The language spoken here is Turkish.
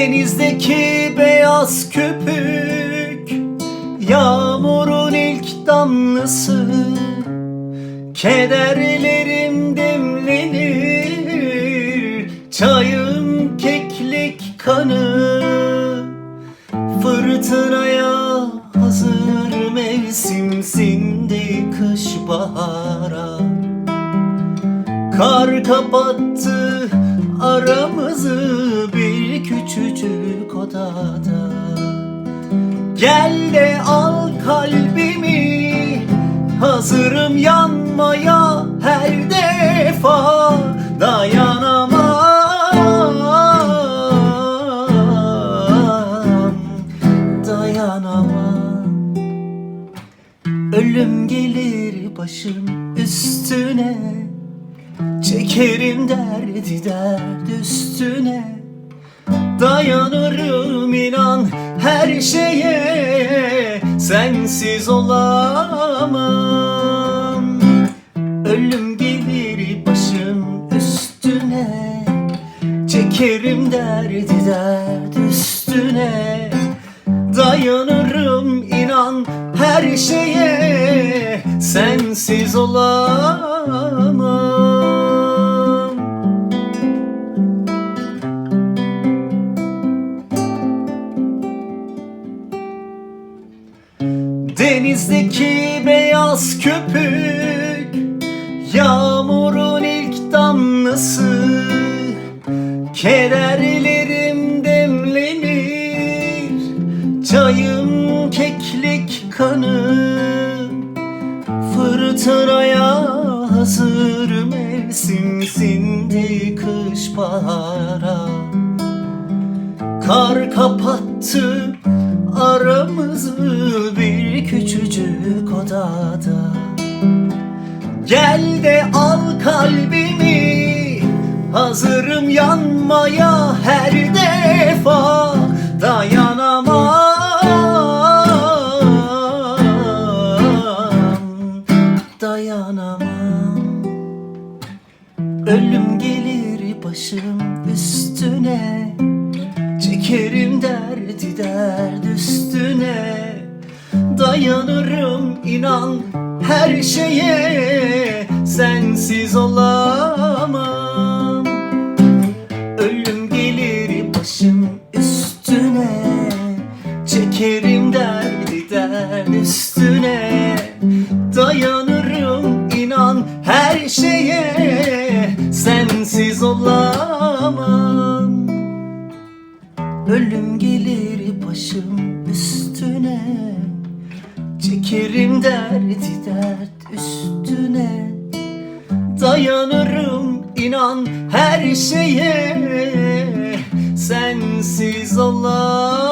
Denizdeki beyaz köpük Yağmurun ilk damlası. Kederlerim demlenir Çayım keklik kanı. Fırtınaya hazır mevsimsindi kış bahara Kar kapattı aramızı bir küçücük odada. Gel de al kalbimi Hazırım yanmaya her defa. Dayanamam Dayanamam. Ölüm gelir başım üstüne Çekerim derdi dert üstüne. Dayanırım inan her şeye. Sensiz olamam. Ölüm gelir başım üstüne. Çekerim derdi dert üstüne. Dayanırım inan her şeye. Sensiz olamam Denizdeki beyaz köpük Yağmurun ilk damlası. Kederlerim demlenir Çayım keklik kanı. Fırtınaya hazır mevsimsindi kış bahara Kar kapattı aramızı bir küçücük odada? Gel de al kalbimi Hazırım yanmaya her defa. Dayanamam Dayanamam. Ölüm gelir başım üstüne Çekerim derdi üstüne Dayanırım inan her şeye Sensiz olamam. Ölüm gelir başım üstüne Çekerim derdi dert üstüne. Dayanırım inan her şeye Sensiz olamam. Ölüm gelir başım üstüne Çekerim derdi dert üstüne. Dayanırım inan her şeye. Sensiz olamam